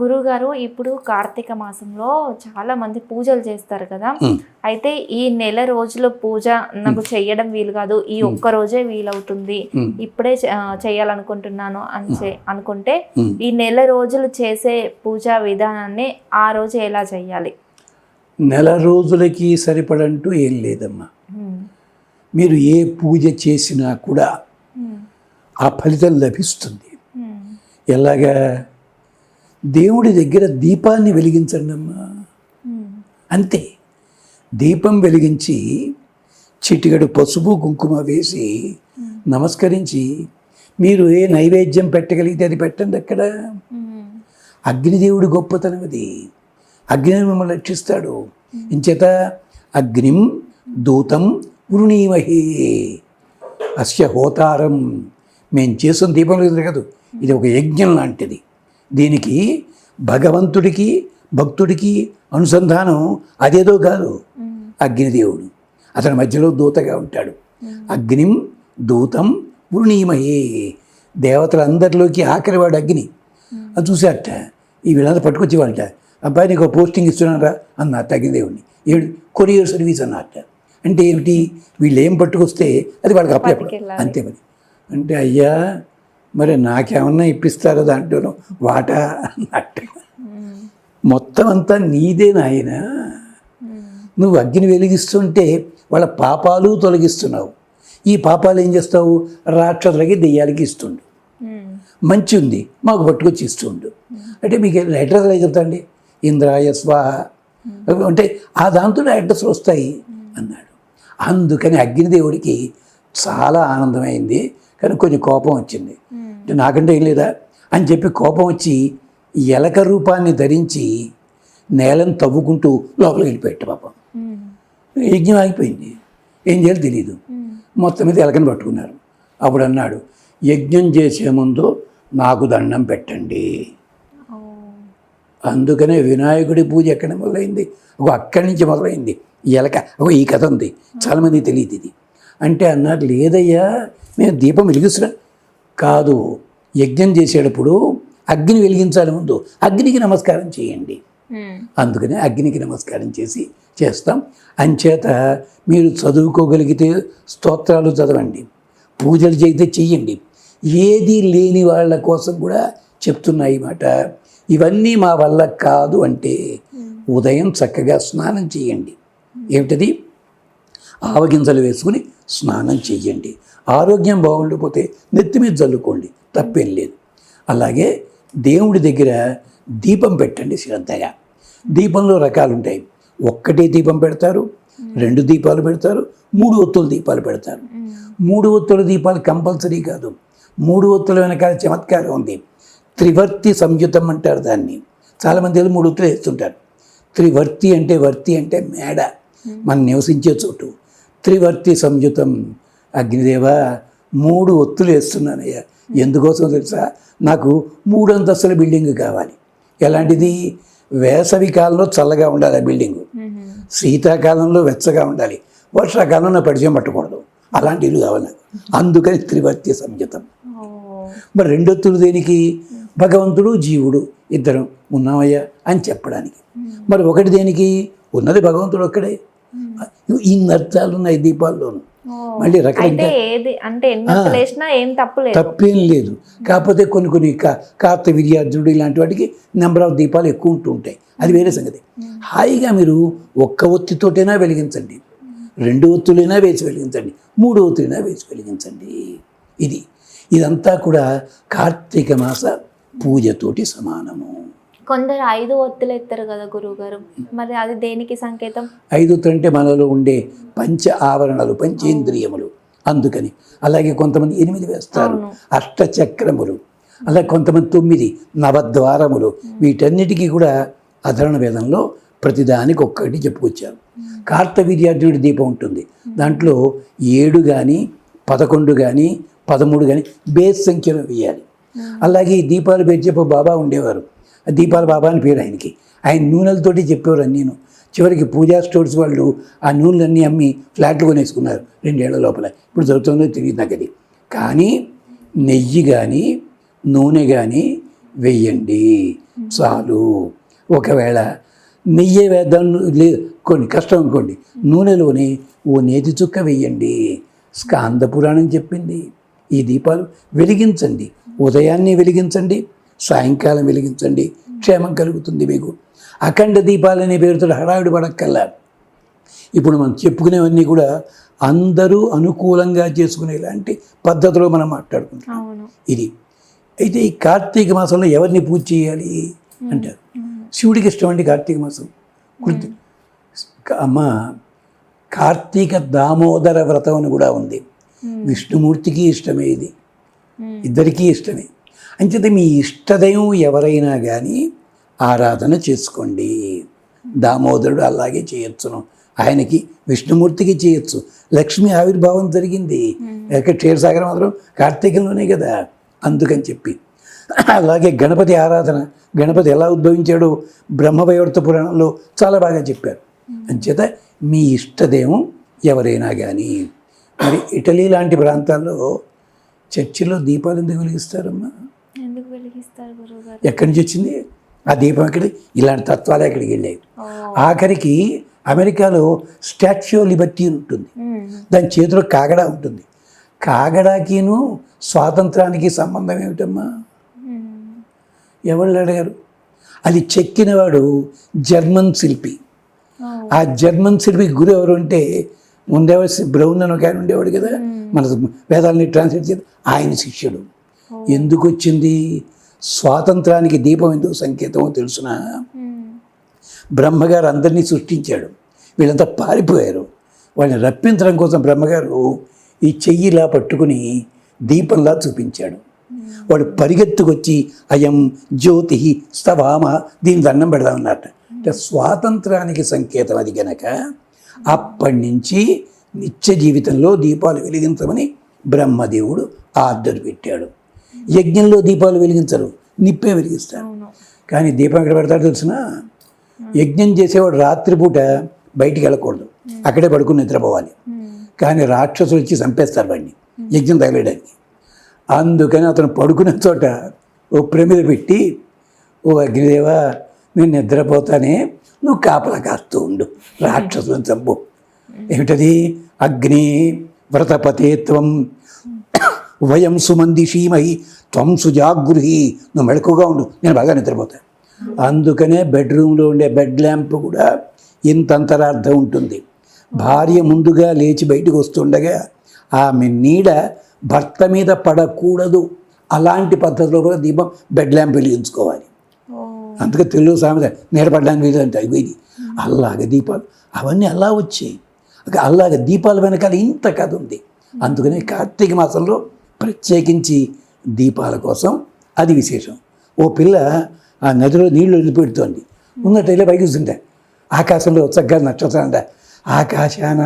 గురుగారు ఇప్పుడు కార్తీక మాసంలో చాలా మంది పూజలు చేస్తారు కదా. అయితే ఈ నెల రోజుల పూజ నాకు చెయ్యడం వీలు కాదు ఈ ఒక్క రోజే వీలవుతుంది. ఇప్పుడే చేయాలనుకుంటున్నాను అని అనుకుంటే. ఈ నెల రోజులు చేసే పూజా విధానాన్ని ఆ రోజు ఎలా చేయాలి నెల రోజులకి సరిపడంటూ ఏం లేదమ్మా. మీరు ఏ పూజ చేసినా కూడా. ఆ ఫలితం లభిస్తుంది. ఎలాగా దేవుడి దగ్గర దీపాన్ని వెలిగించండి అమ్మా. ఉమ్. అంతే. దీపం వెలిగించి చిటికడు పసుపు కుంకుమ వేసి నమస్కరించి మీరు ఏ నైవేద్యం పెట్టగలిగితే అది పెట్టండి అక్కడ. ఉమ్. అగ్నిదేవుడి గొప్పతనం అది. అగ్ని మిమ్మల్ని రక్షిస్తాడు. ఇంచేత అగ్నిం దూతం వృణీమహే. అస్య హోతారం. మేము చేస్తున్న దీపం లేదు కాదు. ఇది ఒక యజ్ఞం లాంటిది. దీనికి భగవంతుడికి భక్తుడికి అనుసంధానం అదేదో కాదు. అగ్నిదేవుడు. అతని మధ్యలో దూతగా ఉంటాడు. అగ్నిం దూతం వృణీమహే దేవతలందరిలోకి ఆఖరివాడు అగ్ని. అది చూసారట ఈ వీళ్ళంతా పట్టుకొచ్చేవాళ్ళట. అబ్బాయి నీకు పోస్టింగ్ ఇస్తున్నారా? అన్నట్ట అగ్నిదేవుడిని. ఏడు కొరియర్ సర్వీస్ అన్నట్ట అంటే ఏమిటి? వీళ్ళు ఏం పట్టుకొస్తే అది వాళ్ళకి పట్టుకెళ్ళాలి. అంతే మరి. అంటే అయ్యా మరి నాకేమన్నా ఇప్పిస్తారా దాంట్లోనూ? వాటా అన్నట్టు. మొత్తం అంతా నీదే నాయనా. నువ్వు అగ్ని వెలిగిస్తుంటే వాళ్ళ పాపాలు తొలగిస్తున్నావు. ఈ పాపాలు ఏం చేస్తావు? రాక్షసులకి దెయ్యాలకి ఇస్తుండు. మంచి ఉంది. మాకు పట్టుకొచ్చి ఇస్తుండు. అంటే మీకు లెటర్స్ ఎలా చెప్తాండి? ఇంద్రాయ స్వాహ. అంటే ఆ దాంతో అడ్రస్లు వస్తాయి అన్నాడు. అందుకని అగ్నిదేవుడికి చాలా ఆనందమైంది. కానీ కొంచెం కోపం వచ్చింది. నాకంటే ఏం లేదా అని చెప్పి కోపం వచ్చి ఎలక రూపాన్ని ధరించి నేలను తవ్వుకుంటూ లోపలికి వెళ్ళిపోయాడు పాపం. యజ్ఞం ఆగిపోయింది. ఏం చేయాలో తెలియదు. మొత్తం మీద ఎలకని పట్టుకున్నారు. అప్పుడు అన్నాడు యజ్ఞం చేసే ముందు నాకు దండం పెట్టండి. అందుకనే వినాయకుడి పూజ ఎక్కడ మొదలైంది? ఒక అక్కడి నుంచి మొదలైంది. ఎలక ఒక ఈ కథ ఉంది. చాలామంది తెలియదు ఇది. అంటే అన్నారు లేదయ్యా మేము దీపం వెలిగిస్తున్నా. కాదు. యజ్ఞం చేసేటప్పుడు అగ్ని వెలిగించాలి ముందు. అగ్నికి నమస్కారం చేయండి. అందుకనే అగ్నికి నమస్కారం చేసి చేస్తాం. అంచేత మీరు చదువుకోగలిగితే స్తోత్రాలు చదవండి. పూజలు చేస్తే చెయ్యండి. ఏది లేని వాళ్ళ కోసం కూడా చెప్తున్నాయి మాట. ఇవన్నీ మా వల్ల కాదు అంటే ఉదయం చక్కగా స్నానం చేయండి. ఏమిటది? ఆవగింజలు వేసుకుని స్నానం చెయ్యండి. ఆరోగ్యం బాగుండకపోతే నెత్తి మీద చల్లుకోండి తప్పేం లేదు. అలాగే దేవుడి దగ్గర దీపం పెట్టండి శ్రద్ధగా. దీపంలో రకాలు ఉంటాయి ఒక్కటే దీపం పెడతారు రెండు దీపాలు పెడతారు మూడు ఒత్తుల దీపాలు పెడతారు. మూడు ఒత్తుల దీపాలు కంపల్సరీ కాదు. మూడు ఒత్తుల వెనకాల చమత్కారం ఉంది. త్రివర్తి సంయుతం అంటారు దాన్ని. చాలామంది మూడు ఒత్తులు వేస్తుంటారు. త్రివర్తి అంటే వర్తి అంటే మేడ. మనం నివసించే చోటు. త్రివర్తి సంయుతం అగ్నిదేవ మూడు ఒత్తులు వేస్తున్నానయ్యా. ఎందుకోసం తెలుసా? నాకు మూడు అంతస్తుల బిల్డింగ్ కావాలి. ఎలాంటిది? వేసవి కాలంలో చల్లగా ఉండాలి ఆ బిల్డింగు. శీతాకాలంలో వెచ్చగా ఉండాలి. వర్షాకాలంలో పరిచయం పట్టకూడదు. అలాంటి ఇల్లు కావాలి నాకు. అందుకని త్రివర్తి సంయుతం. మరి రెండొత్తులు దేనికి? భగవంతుడు జీవుడు ఇద్దరం ఉన్నామయ్యా అని చెప్పడానికి. మరి ఒకటి దేనికి? ఉన్నది భగవంతుడు ఒక్కడే. ఇన్ని అర్థాలు ఉన్నాయి దీపాల్లోనూ. మళ్ళీ రకరకాల అంటే ఏం తప్పు లేదు. కాకపోతే కొన్ని కొన్ని కార్త విద్యార్థుడు ఇలాంటి వాటికి నెంబర్ ఆఫ్ దీపాలు ఎక్కువ ఉంటూ ఉంటాయి. అది వేరే సంగతి. హాయిగా మీరు ఒక్క ఒత్తితోటైనా వెలిగించండి. రెండు ఒత్తులైనా వేసి వెలిగించండి. మూడు ఒత్తులైనా వేసి వెలిగించండి. ఇది. ఇదంతా కూడా కార్తీక మాస పూజతోటి సమానము. కొందరు ఐదు ఒత్తులు ఎత్తారు కదా గురువు గారు మరి అది దేనికి సంకేతం? ఐదు అంటే మనలో ఉండే పంచ ఆవరణలు పంచేంద్రియములు అందుకని. అలాగే కొంతమంది ఎనిమిది వేస్తారు. అష్టచక్రములు అలాగే కొంతమంది తొమ్మిది నవద్వారములు. వీటన్నిటికీ కూడా అధరణ వేదంలో ప్రతిదానికి ఒక్కటి చెప్పుకొచ్చారు కార్తవీర్యార్జునుడి దీపం ఉంటుంది. దాంట్లో ఏడు కానీ పదకొండు కానీ పదమూడు కానీ బేస్ సంఖ్యలో వేయాలి. అలాగే ఈ దీపాలు పేరు చెప్పే బాబా ఉండేవారు. దీపాల బాబా అని పేరు ఆయనకి. ఆయన నూనెలతోటి చెప్పేవారు నేను. చివరికి పూజా స్టోర్స్ వాళ్ళు ఆ నూనెలన్నీ అమ్మి ఫ్లాట్లు కొనేసుకున్నారు రెండేళ్ళ లోపల. ఇప్పుడు జరుగుతుందో తెలియదు నాకు అది. కానీ నెయ్యి కానీ నూనె కానీ వెయ్యండి చాలు. ఒకవేళ నెయ్యి వేద్దాం లేదు కొన్ని కష్టం అనుకోండి. నూనెలోనే ఓ నేతి చుక్క వేయండి. స్కాంద పురాణం చెప్పింది. ఈ దీపాలు వెలిగించండి. ఉదయాన్నే వెలిగించండి. సాయంకాలం వెలిగించండి. క్షేమం కలుగుతుంది మీకు. అఖండ దీపాలనే పేరుతో హడావిడి పడక్కల్లా ఇప్పుడు మనం చెప్పుకునేవన్నీ కూడా అందరూ అనుకూలంగా చేసుకునేలాంటి పద్ధతిలో మనం మాట్లాడుకుంటాం ఇది. అయితే ఈ కార్తీక మాసంలో ఎవరిని పూజ చేయాలి అంటారు? శివుడికి ఇష్టం అండి కార్తీక మాసం. కృతి అమ్మ కార్తీక దామోదర వ్రతం అని కూడా ఉంది. విష్ణుమూర్తికి ఇష్టమే ఇది. ఇద్దరికీ ఇష్టమే. అంచేత మీ ఇష్టదైవం ఎవరైనా కానీ ఆరాధన చేసుకోండి. దామోదరుడు అలాగే చేయొచ్చును. ఆయనకి విష్ణుమూర్తికి చేయొచ్చు. లక్ష్మి ఆవిర్భావం జరిగింది. ఎక్కడ క్షీరసాగరం మాత్రం కార్తీకంలోనే కదా అందుకని చెప్పి. అలాగే గణపతి ఆరాధన. గణపతి ఎలా ఉద్భవించాడో బ్రహ్మవైవర్త పురాణంలో చాలా బాగా చెప్పారు. అంచేత మీ ఇష్టదేవం ఎవరైనా కానీ మరి ఇటలీ లాంటి ప్రాంతాల్లో చర్చిలో దీపాలు ఎందుకు వెలిగిస్తారమ్మా ఎందుకు వెలిగిస్తారు గురువు గారు ఎక్కడి నుంచి వచ్చింది? ఆ దీపం ఎక్కడి? ఇలాంటి తత్వాలు ఎక్కడికి వెళ్ళాయి. ఆఖరికి అమెరికాలో స్టాచ్యూ లిబర్టీ ఉంటుంది. దాని చేతిలో కాగడా ఉంటుంది. కాగడాకిను స్వాతంత్రానికి సంబంధం ఏమిటమ్మా? ఎవళ్ళు అడిగారు? అది చెక్కినవాడు జర్మన్ శిల్పి. ఆ జర్మన్ శిల్పి గురు ఎవరు అంటే ముందేవాడు బ్రౌన్ అని ఒక ఆయన ఉండేవాడు కదా మన వేదాలని ట్రాన్స్లేట్ చేసి ఆయన శిష్యుడు. ఎందుకు వచ్చింది స్వాతంత్రానికి దీపం ఎందుకు సంకేతమో తెలుసునా? బ్రహ్మగారు అందరినీ సృష్టించాడు. వీళ్ళంతా పారిపోయారు. వాళ్ళని రప్పించడం కోసం బ్రహ్మగారు ఈ చెయ్యిలా పట్టుకుని దీపంలా చూపించాడు. వాడు పరిగెత్తుకొచ్చి అయం జ్యోతి స్తవామ దీని దండం పెడదామన్నట్ట. అంటే స్వాతంత్రానికి సంకేతం అది గనక అప్పటి నుంచి నిత్య జీవితంలో దీపాలు వెలిగించమని బ్రహ్మదేవుడు ఆర్డర్ పెట్టాడు. యజ్ఞంలో దీపాలు వెలిగించరు నిప్పే వెలిగిస్తారు. కానీ దీపం ఎక్కడ పెడతాడో తెలిసిన? యజ్ఞం చేసేవాడు రాత్రిపూట బయటికి వెళ్ళకూడదు. అక్కడే పడుకుని నిద్రపోవాలి. కానీ రాక్షసులు వచ్చి చంపేస్తారు వాడిని. యజ్ఞం తగలేయడానికి. అందుకని అతను పడుకునే చోట ఓ ప్రమిద పెట్టి ఓ అగ్నిదేవా నేను నిద్రపోతానే నువ్వు కాపలా కాస్తూ ఉండు. రాక్షసులను చంపు. ఏమిటది? అగ్ని వ్రతపతేత్వం వయం సుమందిషీమై త్వం సుజాగృహి. నువ్వు మెళకుగా ఉండు నేను బాగా నిద్రపోతాను అందుకనే బెడ్రూమ్లో ఉండే బెడ్ ల్యాంప్ కూడా ఇంత అంతరార్థం ఉంటుంది. భార్య ముందుగా లేచి బయటకు వస్తుండగా ఆమె నీడ భర్త మీద పడకూడదు. అలాంటి పద్ధతిలో కూడా దీపం బెడ్ ల్యాంప్ వెలిగించుకోవాలి అందుకే తెలుగు సామెత నీడపడడానికి వీలు అంటే ఇవి ఇది అలాగే దీపాలు అవన్నీ అలా వచ్చాయి. అలాగే దీపాల వెనకాల ఇంత కథ ఉంది. అందుకనే కార్తీక మాసంలో ప్రత్యేకించి దీపాల కోసం. అది విశేషం. ఓ పిల్ల ఆ నదిలో నీళ్ళు వదిలిపెడుతోంది ఉన్నట్టు వెళ్ళి పైకి చూస్తుంటే ఆకాశంలో చక్కగా నక్షత్రం అంట ఆకాశాన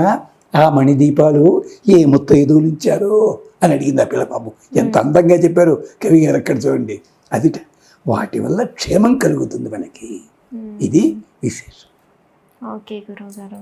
ఆ మణి దీపాలు ఏ ముత్తైదువులు ఇచ్చారో అని అడిగింది ఆ పిల్ల పాపం ఎంత అందంగా చెప్పారు కవి గారు అక్కడ చూడండి. అది వాటి వల్ల క్షేమం కలుగుతుంది మనకి. ఇది విశేషం. ఓకే గురువు గారు